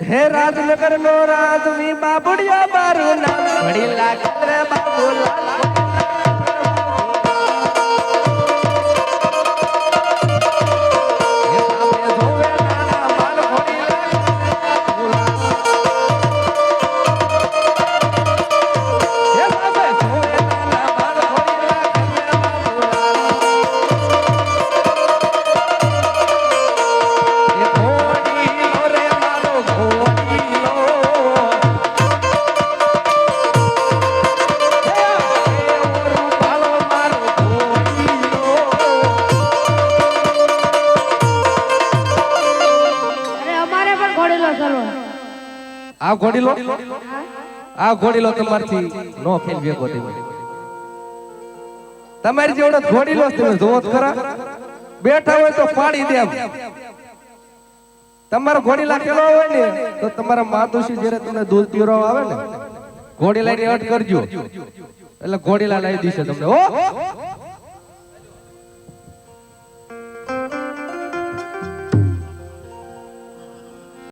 હે રાજનગર નો રાજ મી બાબુડિયા મારું નામ. ઘડી લાગે ઘોડેલો ચલો. આ ઘોડીલો આ ઘોડીલો તમારથી નો ફેલ ભેગો થયો તમારી જેવડો ઘોડીલો તમે જોવો ખરા. બેઠા હોય તો પાડી દે. તમારો ઘોડી કેલો હોય ને તો તમારા માતુશ્રી જ્યારે તમને દૂધ પીવડાવવા આવે ને ઘોડી લઈને અટ કરજો. એટલે ઘોડીલા લાવી દેશે તમને. હો?